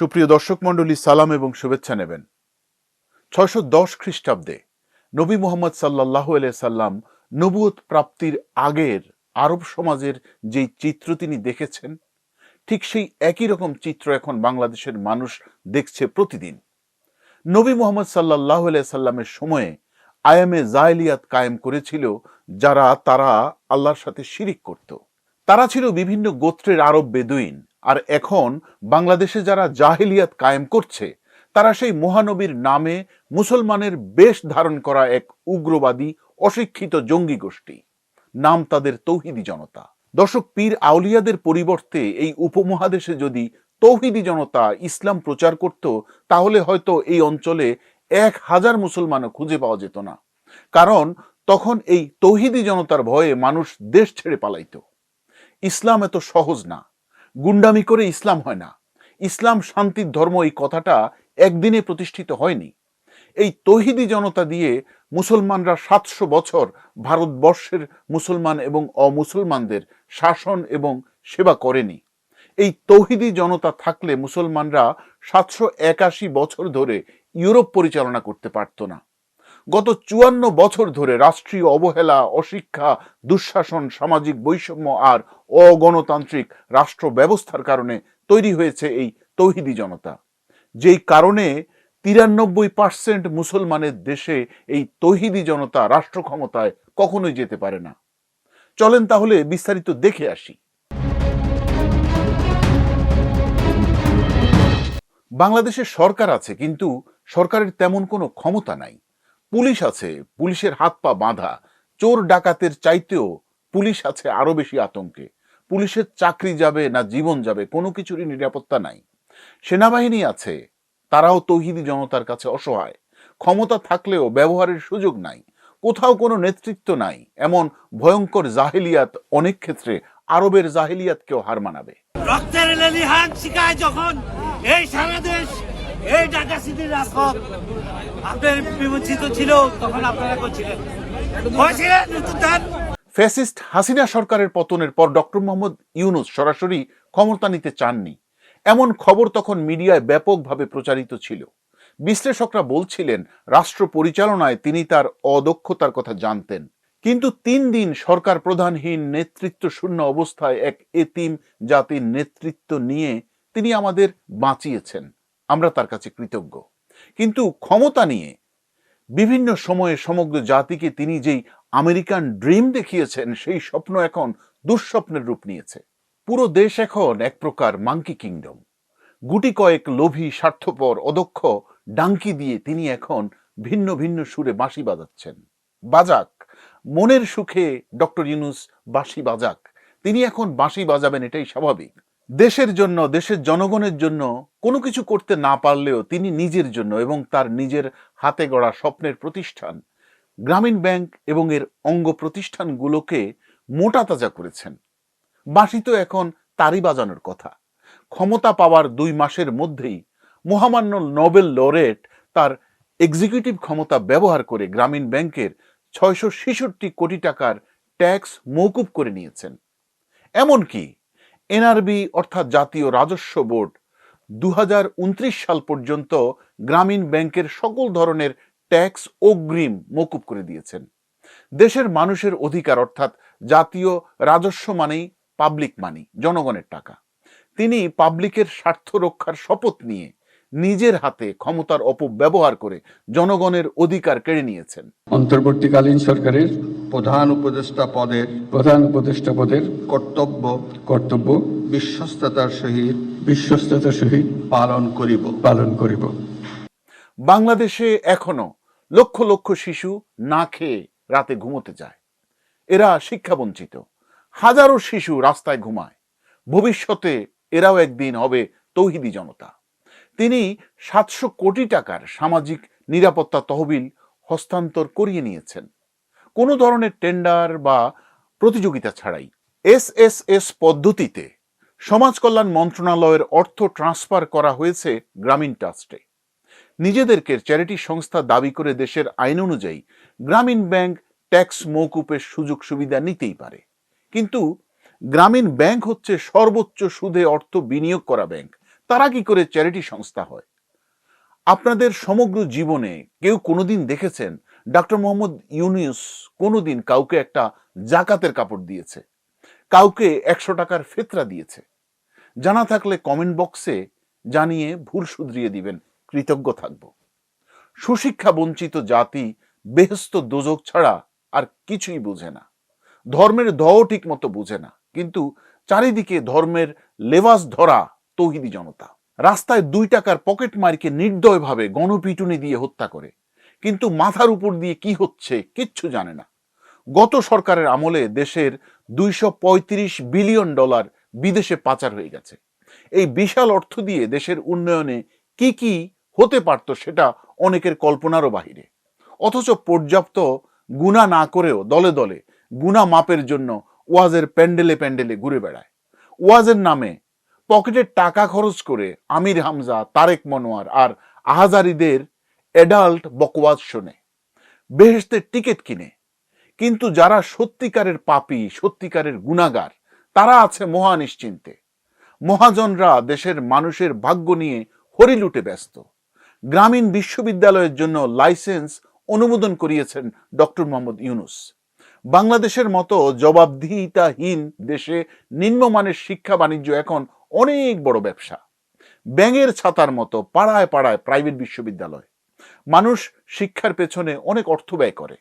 সুপ্রিয় দর্শক মণ্ডলী, সালাম এবং শুভেচ্ছা নেবেন। ছয়শো দশ খ্রিস্টাব্দে নবী মোহাম্মদ সাল্লাহ সাল্লাম নবুয়ত প্রাপ্তির আগের আরব সমাজের যেই চিত্র তিনি দেখেছেন, ঠিক সেই একই রকম চিত্র এখন বাংলাদেশের মানুষ দেখছে প্রতিদিন। নবী মোহাম্মদ সাল্লাহ সাল্লামের সময়ে আয়ামে জায়লিয়াত কায়েম করেছিল, যারা তারা আল্লাহর সাথে শিরিক করত। তারা ছিল বিভিন্ন গোত্রের আরব বেদুইন আর এখন বাংলাদেশে যারা জাহিলিয়াত কায়েম করছে, তারা সেই মহানবীর নামে মুসলমানের বেশ ধারণ করা এক উগ্রবাদী, অশিক্ষিত জঙ্গি গোষ্ঠী। নাম তাদের তৌহিদি জনতা। দর্শক, পীর আউলিয়াদের পরিবর্তে এই উপমহাদেশে যদি তৌহিদি জনতা ইসলাম প্রচার করত, তাহলে হয়তো এই অঞ্চলে এক হাজার মুসলমানও খুঁজে পাওয়া যেত না। কারণ তখন এই তৌহিদি জনতার ভয়ে মানুষ দেশ ছেড়ে পালাইত। ইসলাম এত সহজ না। গুন্ডামি করে ইসলাম হয় না। ইসলাম শান্তির ধর্ম এই কথাটা একদিনে প্রতিষ্ঠিত হয়নি। এই তহিদি জনতা দিয়ে মুসলমানরা সাতশো বছর ভারতবর্ষের মুসলমান এবং অমুসলমানদের শাসন এবং সেবা করেনি। এই তৌহিদি জনতা থাকলে মুসলমানরা সাতশো একাশি বছর ধরে ইউরোপ পরিচালনা করতে পারত না। গত চুয়ান্ন বছর ধরে রাষ্ট্রীয় অবহেলা, অশিক্ষা, দুঃশাসন, সামাজিক বৈষম্য আর অগণতান্ত্রিক রাষ্ট্র ব্যবস্থার কারণে তৈরি হয়েছে এই তৌহিদি জনতা। যেই কারণে তিরানব্বই পার্সেন্ট মুসলমানের দেশে এই তৌহিদি জনতা রাষ্ট্র ক্ষমতায় কখনোই যেতে পারে না। চলেন তাহলে বিস্তারিত দেখে আসি। বাংলাদেশের সরকার আছে, কিন্তু সরকারের তেমন কোনো ক্ষমতা নাই। পুলিশ আছে, পুলিশের হাত পা বাঁধা। চোর ডাকাতের চাইতেও পুলিশ আছে আরও বেশি আতঙ্কে। পুলিশের চাকরি যাবে না জীবন যাবে, কোনো কিছুরই নিরাপত্তা নাই। সেনাবাহিনী আছে, তারাও তৌহিদি জনতার কাছে অসহায়। ক্ষমতা থাকলেও ব্যবহারের সুযোগ নাই, কোথাও কোনো নেতৃত্ব নাই, এমন ভয়ঙ্কর জাহিলিয়াত অনেক ক্ষেত্রে আরবের জাহিলিয়াতকেও হার মানাবে। রক্তের লেলিহান শিকায় যখন এই সারা দেশ এই ছিল, তখন আপনারা করছিলেন। হয়েছিলেন ফ্যাসিস্ট হাসিনা সরকারের পতনের পর ডক্টর মোহাম্মদ ইউনুস সরাসরি ক্ষমতা নিতে চাননি। এমন খবর তখন মিডিয়ায় ব্যাপকভাবে প্রচারিত ছিল। বিশ্লেষকরা বলছিলেন, রাষ্ট্র পরিচালনায় তিনি তার অদক্ষতার কথা জানতেন। কিন্তু তিন দিন সরকার প্রধানহীন নেতৃত্ব শূন্য অবস্থায় এক এতিম জাতির নেতৃত্ব নিয়ে তিনি আমাদের বাঁচিয়েছেন। আমরা তার কাছে কৃতজ্ঞ। কিন্তু ক্ষমতা নিয়ে বিভিন্ন সময়ে সমগ্র জাতিকে তিনি যেই আমেরিকান ড্রিম দেখিয়েছেন, সেই স্বপ্ন এখন দুঃস্বপ্নের রূপ নিয়েছে। পুরো দেশ এখন এক প্রকার মাঙ্কি কিংডম। গুটি কয়েক লোভী, স্বার্থপর, অদক্ষ ডাঙ্কি দিয়ে তিনি এখন ভিন্ন ভিন্ন সুরে বাঁশি বাজাচ্ছেন। বাজাক, মনের সুখে ডক্টর ইউনুস বাঁশি বাজাক। তিনি এখন বাঁশি বাজাবেন, এটাই স্বাভাবিক। দেশের জন্য, দেশের জনগণের জন্য কোনো কিছু করতে না পারলেও তিনি নিজের জন্য এবং তার নিজের হাতে গড়া স্বপ্নের প্রতিষ্ঠান, গ্রামীণ ব্যাংক এবং এর অঙ্গ প্রতিষ্ঠানগুলোকে মোটা তাজা করেছেন। বাঁশি তো এখন তারই বাজানোর কথা। ক্ষমতা পাওয়ার দুই মাসের মধ্যেই মহামান্য নোবেল লরেট তার এক্সিকিউটিভ ক্ষমতা ব্যবহার করে গ্রামীণ ব্যাংকের ছয়শো ছেষট্টি কোটি টাকার ট্যাক্স মৌকুব করে নিয়েছেন। এমনকি এনআরবি অর্থাৎ জাতীয় রাজস্ব বোর্ড দু হাজার উনত্রিশ সাল পর্যন্ত গ্রামীণ ব্যাংকের সকল ধরনের ট্যাক্স অগ্রিম মকুব করে দিয়েছেন। দেশের মানুষের অধিকার অর্থাৎ জাতীয় রাজস্ব মানেই পাবলিক মানি জনগণের টাকা। তিনি পাবলিকের স্বার্থ রক্ষার শপথ নিয়ে নিজের হাতে ক্ষমতার অপব্যবহার করে জনগণের অধিকার কেড়ে নিয়েছেন। অন্তর্বর্তীকালীন সরকারের প্রধান উপদেষ্টা পদের প্রধান উপদেষ্টা পদের কর্তব্য কর্তব্য বিশ্বস্ততার সহিত বিশ্বস্ততার সহিত পালন করিব। পালন করিব। বাংলাদেশে এখনও লক্ষ লক্ষ শিশু না খেয়ে রাতে ঘুমোতে যায়। এরা শিক্ষাবঞ্চিত হাজারো শিশু রাস্তায় ঘুমায়। ভবিষ্যতে এরাও একদিন হবে তৌহিদি জনতা। তিনি সাতশো কোটি টাকার সামাজিক নিরাপত্তা তহবিল হস্তান্তর করিয়ে নিয়েছেন। কোনো ধরনের টেন্ডার বা প্রতিযোগিতা ছাড়াই এস এস এস পদ্ধতিতে সমাজ কল্যাণ মন্ত্রণালয়ের অর্থ ট্রান্সফার করা হয়েছে গ্রামীণ ট্রাস্টে। নিজেদেরকে চ্যারিটি সংস্থা দাবি করে দেশের আইন অনুযায়ী গ্রামীণ ব্যাংক ট্যাক্স মৌকুপের সুযোগ সুবিধা নিতেই পারে। কিন্তু গ্রামীণ ব্যাংক হচ্ছে সর্বোচ্চ সুদে অর্থ বিনিয়োগ করা ব্যাংক। তারা কি করে চ্যারিটি সংস্থা হয়? আপনাদের সমগ্র জীবনে কেউ কোনোদিন দেখেছেন ডক্টর মোহাম্মদ ইউনিউস কোনোদিন কাউকে একটা জাকাতের কাপড় দিয়েছে? কাউকে একশো টাকার ফেতরা দিয়েছে? জানা থাকলে কমেন্ট বক্সে জানিয়ে ভুল শুধরিয়ে দিবেন। কৃতজ্ঞ থাকব। সুশিক্ষা বঞ্চিত জাতি বেহস্ত দোজক ছাড়া আর কিছুই বোঝে না। ধর্মের দও ঠিক মতো বুঝে না। কিন্তু চারিদিকে ধর্মের লেবাস ধরা তৌহিদি জনতা। রাস্তায় দুই টাকার পকেট মারকে নির্দয়ভাবে গণপিটুনি দিয়ে হত্যা করে। কিন্তু মাথার উপর দিয়ে কি হচ্ছে কিচ্ছু জানে না। গত সরকারের আমলে দেশের দুইশো বিলিয়ন ডলার বিদেশে পাচার হয়ে গেছে। এই বিশাল অর্থ দিয়ে দেশের উন্নয়নে কি কি হতে পারত সেটা অনেকের কল্পনারও বাহিরে। অথচ পর্যাপ্ত গুণা না করেও দলে দলে গুণা মাপের জন্য ওয়াজের প্যান্ডেলে প্যান্ডেলে ঘুরে বেড়ায়। ওয়াজের নামে পকেটের টাকা খরচ করে আমির হামজা, তারেক মনোয়ার আর আহাজারিদের অ্যাডাল্ট বকওয়াজ শোনে। বেহেস্তের টিকিট কিনে। কিন্তু যারা সত্যিকারের পাপী, সত্যিকারের গুণাগার, তারা আছে মহা নিশ্চিন্তে মহাজনরা দেশের মানুষের ভাগ্য নিয়ে হরিলুটে ব্যস্ত। গ্রামীণ বিশ্ববিদ্যালয়ের জন্য লাইসেন্স অনুমোদন করিয়েছেন ডক্টর মোহাম্মদ ইউনুস। বাংলাদেশের মতো জবাবদিহিতাহীন দেশে নিম্নমানের শিক্ষা বাণিজ্য এখন অনেক বড় ব্যবসা। ব্যাঙের ছাতার মতো পাড়ায় পাড়ায় প্রাইভেট বিশ্ববিদ্যালয়। মানুষ শিক্ষার পেছনে অনেক অর্থ ব্যয় করে।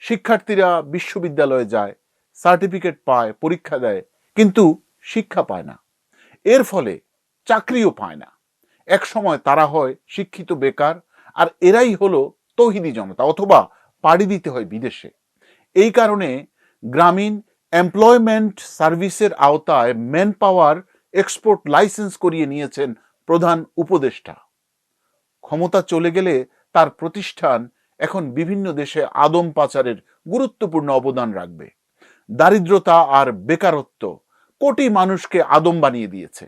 শিক্ষার্থীরা বিশ্ববিদ্যালয়ে যায় সার্টিফিকেট পায়, পরীক্ষা দেয়, কিন্তু শিক্ষা পায় না। এর ফলে চাকরিও পায় না। এক সময় তারা হয় শিক্ষিত বেকার, আর এরাই হলো তৌহিদি জনতা অথবা পাড়ি দিতে হয় বিদেশে। এই কারণে গ্রামীণ এমপ্লয়মেন্ট সার্ভিসের আওতায় ম্যান পাওয়ার এক্সপোর্ট লাইসেন্স করিয়ে নিয়েছেন প্রধান উপদেষ্টা। ক্ষমতা চলে গেলে তার প্রতিষ্ঠান এখন বিভিন্ন দেশে আদম পাচারের গুরুত্বপূর্ণ অবদান রাখবে। দারিদ্রতা আর বেকারত্ব কোটি মানুষকে আদম বানিয়ে দিয়েছে।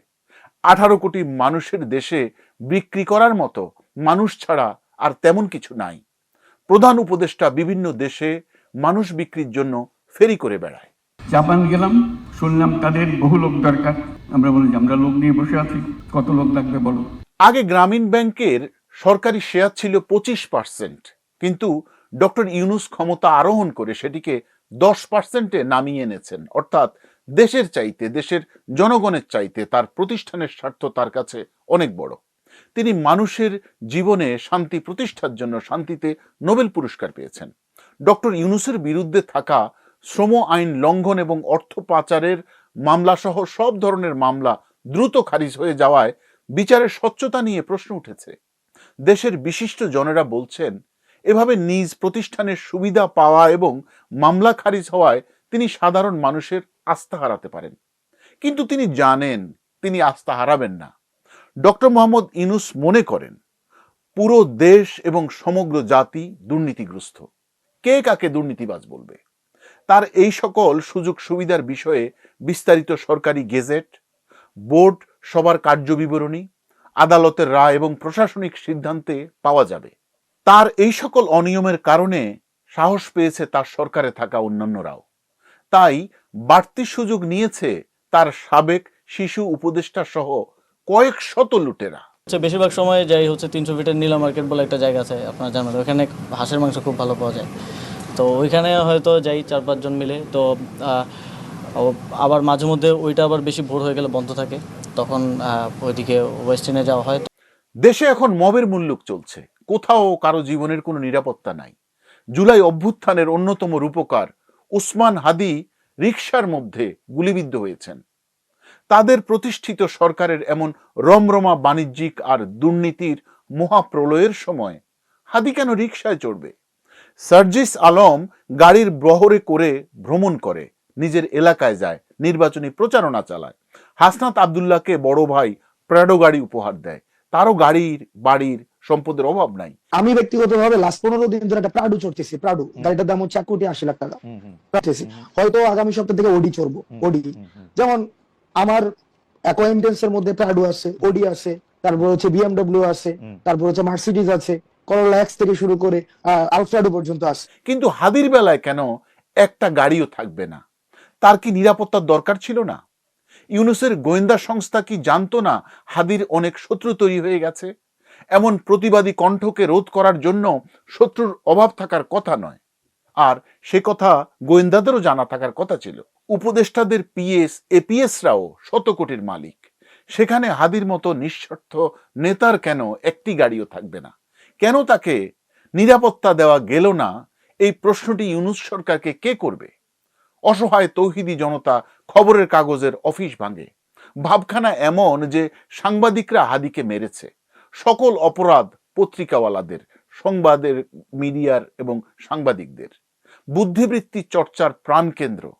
আঠারো কোটি মানুষের দেশে বিক্রি করার মতো মানুষ ছাড়া আর তেমন কিছু নাই। প্রধান উপদেষ্টা বিভিন্ন দেশে মানুষ বিক্রির জন্য ফেরি করে বেড়ায়। জাপান গেলাম, শুনলাম তাদের বহু লোক দরকার। আমরা বলি, আমরা লোক নিয়ে বসে আছি, কত লোক লাগবে বলো? আগে গ্রামীণ ব্যাংকের সরকারি শেয়ার ছিল পঁচিশ পার্সেন্ট কিন্তু ডক্টর ইউনুস ক্ষমতা আরোহণ করে সেটিকে দশ পার্সেন্টে নামিয়ে এনেছেন। অর্থাৎ দেশের চাইতে, দেশের জনগণের চাইতে তার প্রতিষ্ঠানের স্বার্থ তার কাছে অনেক বড়। তিনি মানুষের জীবনে শান্তি প্রতিষ্ঠার জন্য শান্তিতে নোবেল পুরস্কার পেয়েছেন। ডক্টর ইউনুসের বিরুদ্ধে থাকা শ্রম আইন লঙ্ঘন এবং অর্থ পাচারের মামলা সহ সব ধরনের মামলা দ্রুত খারিজ হয়ে যাওয়ায় বিচারের স্বচ্ছতা নিয়ে প্রশ্ন উঠেছে। দেশের বিশিষ্ট জনেরা বলছেন, এভাবে নিজ প্রতিষ্ঠানের সুবিধা পাওয়া এবং মামলা খারিজ হওয়ায় তিনি সাধারণ মানুষের আস্থা হারাতে পারেন। কিন্তু তিনি জানেন, তিনি আস্থা হারাবেন না। ডক্টর মোহাম্মদ ইনুস মনে করেন, পুরো দেশ এবং সমগ্র জাতি দুর্নীতিগ্রস্ত। কে কাকে দুর্নীতিবাজ বলবে? তার এই সকল সুযোগ সুবিধার বিষয়ে বিস্তারিত সরকারি গেজেট, বোর্ড সবার কার্যবিবরণী, আদালতের রায় এবং প্রশাসনিক সিদ্ধান্তে পাওয়া যাবে। তার এই সকল অনিয়মের কারণে সাহস পেয়েছে তার সরকারে থাকা অন্যান্যরাও। তাই বাড়তি সুযোগ নিয়েছে তার সাবেক শিশু উপদেষ্টা সহ কয়েক শত লুটেরা। হচ্ছে বেশিরভাগ সময় যাই হচ্ছে তিনশো ফিটের নীলা মার্কেট বলে একটা জায়গা আছে, আপনার জানেন, ওখানে হাঁসের মাংস খুব ভালো পাওয়া যায়। তো ওইখানে হয়তো যাই চার পাঁচজন মিলে। তো আবার মাঝে মধ্যে ওইটা আবার বেশি ভোর হয়ে গেলে বন্ধ থাকে। তখন ওইদিকে ওয়েস্টার্নে যাওয়া হয়। দেশে এখন মবের মুল্লুক চলছে। কোথাও কারও জীবনের কোনো নিরাপত্তা নাই। জুলাই অভ্যুত্থানের অন্যতম রূপকার উসমান হাদি রিকশার মধ্যে গুলিবিদ্ধ হয়েছেন। তাদের প্রতিষ্ঠিত সরকারের এমন রমরমা বাণিজ্যিক আর দুর্নীতির মহাপ্রলয়ের সময় হাদি কেন রিকশায় চড়বে? সার্জিস আলম গাড়ির বহরে করে ভ্রমণ করে নিজের এলাকায় যায় নির্বাচনী প্রচারণা চালায়। হাসনাত আবদুল্লাহকে বড় ভাই প্রাডো গাড়ি উপহার দেয়। তারও গাড়ির বাড়ির সম্পদের অভাব নাই। আমি ব্যক্তিগতভাবে লাস্ট পনেরো দিন ধরে একটা প্রাডু চড়তেছি প্রাডু। গাড়িটার দাম হচ্ছে এক কোটি আশি লাখ টাকা। চড়তেছি। হয়তো আগামী সপ্তাহ থেকে ওডি চড়বো। ওডি যেমন আমার অ্যাকোয়েন্টেন্স এর মধ্যে প্রাডু আছে ওডি আছে তারপর হচ্ছে বিএমডব্লিউ আছে তারপর হচ্ছে মার্সিডিজ আছে। করোলা এক্স থেকে শুরু করে আলফ্রাডো পর্যন্ত আছে কিন্তু হাদির বেলায় কেন একটা গাড়িও থাকবে না? তার কি নিরাপত্তার দরকার ছিল না? ইউনুসের গোয়েন্দা সংস্থা কি জানতো না হাদির অনেক শত্রু তৈরি হয়ে গেছে? এমন প্রতিবাদী কণ্ঠকে রোধ করার জন্য শত্রুর অভাব থাকার কথা নয়। আর সে কথা গোয়েন্দাদেরও জানা থাকার কথা ছিল। উপদেষ্টাদের পিএস, এপিএসরাও শত কোটির মালিক। সেখানে হাদির মতো নিঃস্বার্থ নেতার কেন একটি গাড়িও থাকবে না? কেন তাকে নিরাপত্তা দেওয়া গেল না? এই প্রশ্নটি ইউনুস সরকারকে কে করবে? অসহায় তৌহিদি জনতা খবরের কাগজের অফিস ভাঙে। ভাবখানা এমন যে সাংবাদিকরা হাদিকে মেরেছে। সকল অপরাধ পত্রিকাওয়ালাদের, সংবাদের, মিডিয়ার এবং সাংবাদিকদের। বুদ্ধিবৃত্তি চর্চার প্রাণকেন্দ্র।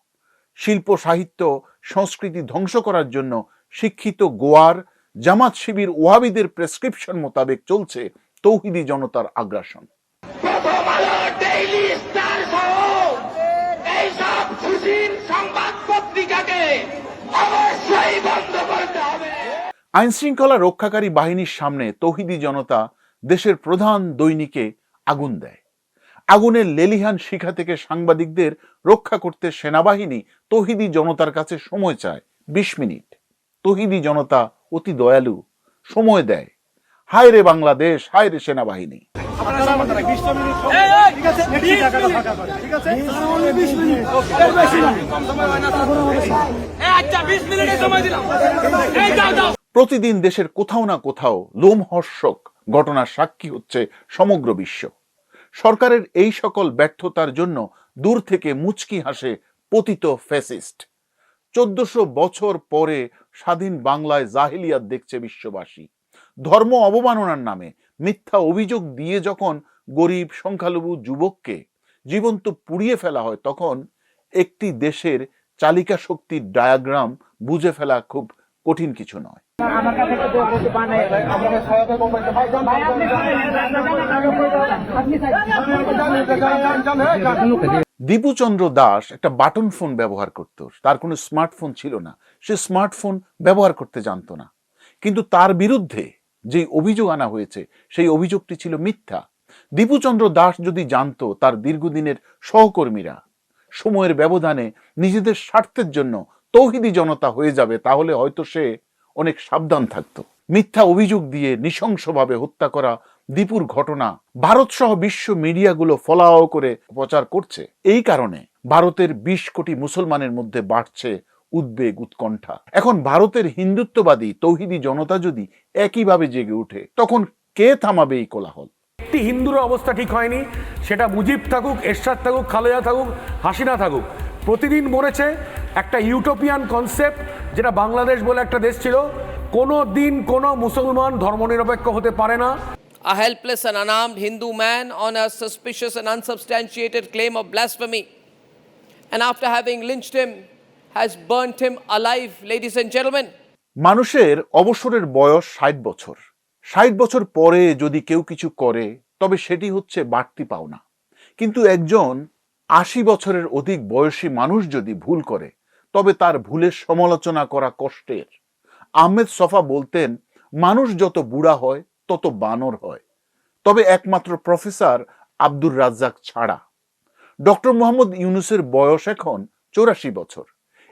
শিল্প, সাহিত্য, সংস্কৃতি ধ্বংস করার জন্য শিক্ষিত গোয়ার জামাত শিবির ওয়াবিদের প্রেসক্রিপশন মোতাবেক চলছে তৌহিদি জনতার আগ্রাসন। আইন শৃঙ্খলা রক্ষাকারী বাহিনীর সামনে তৌহিদি জনতা দেশের প্রধান দৈনিকে আগুন দেয়। আগুনের লেলিহান শিখা থেকে সাংবাদিকদের রক্ষা করতে সেনাবাহিনী তৌহিদি জনতার কাছে সময় চায় বিশ মিনিট। তৌহিদি জনতা অতি দয়ালু, সময় দেয়। হায় রে বাংলাদেশ হায় রে সেনাবাহিনী। প্রতিদিন দেশের কোথাও না কোথাও লোমহর্ষক ঘটনার সাক্ষী হচ্ছে সমগ্র বিশ্ব। সরকারের এই সকল ব্যর্থতার জন্য দূর থেকে মুচকি হাসে পতিত ফ্যাসিস্ট। চোদ্দশো বছর পরে স্বাধীন বাংলায় জাহিলিয়াত দেখছে বিশ্ববাসী। ধর্ম অবমাননার নামে মিথ্যা অভিযোগ দিয়ে যখন গরিব সংখ্যালঘু যুবককে জীবন্ত পুড়িয়ে ফেলা হয়, তখন একটি দেশের চালিকা শক্তির ডায়াগ্রাম বুঝে ফেলা খুব কঠিন কিছু নয়। দীপুচন্দ্র দাস একটা বাটন ফোন ব্যবহার করত, তার কোনো স্মার্টফোন ছিল না। সে স্মার্টফোন ব্যবহার করতে জানতো না। কিন্তু তার বিরুদ্ধে যে অভিযোগ আনা হয়েছে, সেই অভিযোগটি ছিল মিথ্যা। দীপুচন্দ্র দাস যদি জানতো তার দীর্ঘদিনের সহকর্মীরা, সময়ের ব্যবধানে নিজেদের স্বার্থের জন্য তৌহিদি জনতা হয়ে যাবে, তাহলে হয়তো সে অনেক সাবধান থাকতো। মিথ্যা অভিযোগ দিয়ে নৃশংসভাবে হত্যা করা দীপুর ঘটনা ভারত সহ বিশ্ব মিডিয়াগুলো ফলাও করে প্রচার করছে। এই কারণে ভারতের বিশ কোটি মুসলমানের মধ্যে বাড়ছে উদ্বেগ উৎকণ্ঠা। এখন ভারতের হিন্দুত্ববাদী তৌহিদি জনতা যদি একইভাবে জেগে ওঠে তখন কে থামাবে এই কোলাহল? একটি হিন্দুর অবস্থা ঠিক হয়নি সেটা মুজিব থাকুক এরশাদ থাকুক খালেদা থাকুক হাসিনা থাকুক। প্রতিদিন মরেছে একটা ইউটোপিয়ান কনসেপ্ট যেটা বাংলাদেশ বলে একটা দেশ ছিল কোনো দিন কোনো মুসলমান ধর্মনিরপেক্ষ হতে পারে না। A helpless and unarmed Hindu man on a suspicious and unsubstantiated claim of blasphemy. And after having lynched him, has burnt him alive, ladies and gentlemen. মানুষের অবসরের বয়স ষাট বছর। ষাট বছর পরে যদি কেউ কিছু করে তবে সেটি হচ্ছে বাড়তি পাওনা। কিন্তু একজন আশি বছরের অধিক বয়সী মানুষ যদি ভুল করে তবে তার ভুলের সমালোচনা করা কষ্টের। আহমেদ সফা বলতেন মানুষ যত বুড়া হয় তত বানর হয়। তবে একমাত্র প্রফেসর আব্দুর রাজ্জাক ছাড়া। ডক্টর মোহাম্মদ ইউনুসের বয়স এখন চৌরাশি বছর।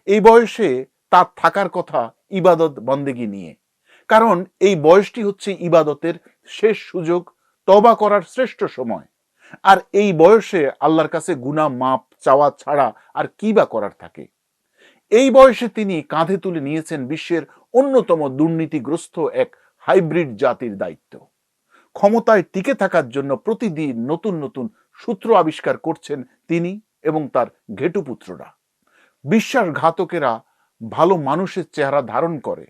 এই বয়সে তার থাকার কথা ইবাদত বন্দেগি নিয়ে। কারণ এই বয়সটি হচ্ছে ইবাদতের শেষ সুযোগ তবা করার শ্রেষ্ঠ সময়। আর এই বয়সে আল্লাহর কাছে গুনাহ মাপ চাওয়া ছাড়া আর কি বা করার থাকে? এই বয়সে তিনি কাঁধে তুলে নিয়েছেন বিশ্বের অন্যতম দুর্নীতিগ্রস্ত এক হাইব্রিড জাতির দায়িত্ব। ক্ষমতায় টিকে থাকার জন্য প্রতিদিন নতুন নতুন সূত্র আবিষ্কার করছেন তিনি এবং তার ঘেটুপুত্ররা। বিশ্বাসঘাতকেরা ভালো মানুষের চেহারা ধারণ করে।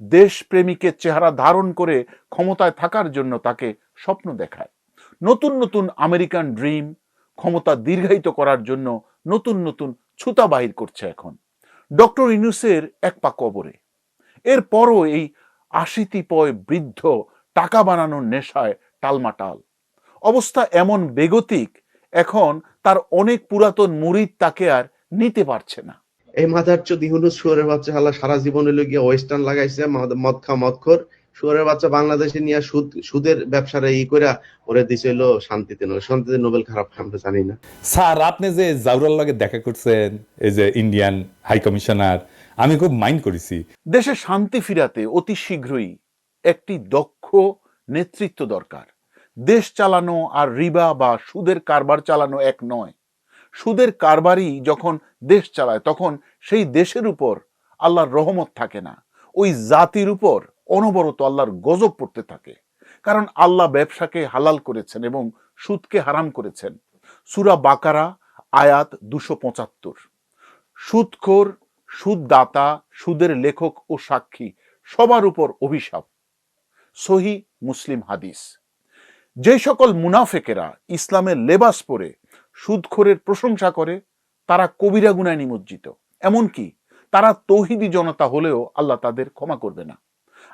দেশপ্রেমিকের চেহারা ধারণ করে ক্ষমতায় থাকার জন্য তাকে স্বপ্ন দেখায়। নতুন নতুন আমেরিকান ড্রিম ক্ষমতা দীর্ঘায়িত করার জন্য নতুন নতুন ছুতা বাহির করছে এখন। ডক্টর ইনুসের এক পা কবরে। এরপরও এই আশিতিপয় বৃদ্ধ টাকা বানানোর নেশায় টালমাটাল। অবস্থা এমন বেগতিক, এখন তার অনেক পুরাতন মুরিদ তাকে আর নিতে পারছে না। এই মাথার চোদ ইহুনুস শুয়ারের বাচ্চা হালা সারা জীবন হইল গিয়ে ওয়েস্টার্ন লাগাইছে মদ- খা মদ খোর। শুয়ারের বাচ্চা বাংলাদেশে নিয়ে সুদ সুদের ব্যবসারে ই করে ওরে দিছে হইল শান্তিতে নোবেল। শান্তিতে নোবেল খারাপ আমরা জানি না। স্যার আপনি যে জাউরার লগে দেখা করছেন এই যে ইন্ডিয়ান হাই কমিশনার আমি খুব মাইন্ড করেছি। দেশে শান্তি ফিরাতে অতি শীঘ্রই একটি দক্ষ নেতৃত্ব দরকার। দেশ চালানো আর রিবা বা সুদের কারবার চালানো এক নয়। সুদের কারবারই যখন দেশ চালায়, তখন সেই দেশের উপর আল্লাহর রহমত থাকে না। ওই জাতির উপর অনবরত আল্লাহর গজব পড়তে থাকে। কারণ আল্লাহ ব্যবসাকে হালাল করেছেন এবং সুদকে হারাম করেছেন। সুরা বাকারা, আয়াত দুশো পঁচাত্তর। সুদখোর, সুদদাতা, সুদের লেখক ও সাক্ষী সবার উপর অভিশাপ। সহি মুসলিম হাদিস। যে সকল মুনাফেকেরা ইসলামের লেবাস পরে সুদখোরের প্রশংসা করে, তারা কবিরা গুনায় নিমজ্জিত। এমনকি তারা তৌহিদি জনতা হলেও আল্লাহ তাদের ক্ষমা করবে না।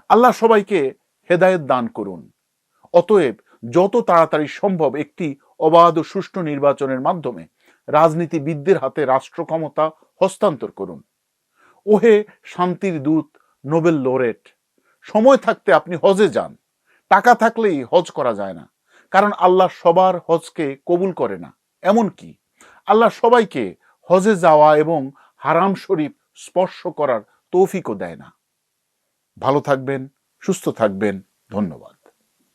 আল্লাহ সবাইকে হেদায়েত দান করুন। অতএব যত তাড়াতাড়ি সম্ভব একটি অবাধ ও সুষ্ঠু নির্বাচনের মাধ্যমে রাজনীতিবিদদের হাতে রাষ্ট্র ক্ষমতা হস্তান্তর করুন। ওহে শান্তির দূত, নোবেল লোরেট! সময় থাকতে আপনি হজে যান। টাকা থাকলেই হজ করা যায় না। কারণ আল্লাহ সবার হজকে কবুল করে না। এমনকি আল্লাহ সবাইকে হজে যাওয়া এবং হারাম শরীফ স্পর্শ করার তৌফিকও দেয় না। ভালো থাকবেন, সুস্থ থাকবেন। ধন্যবাদ।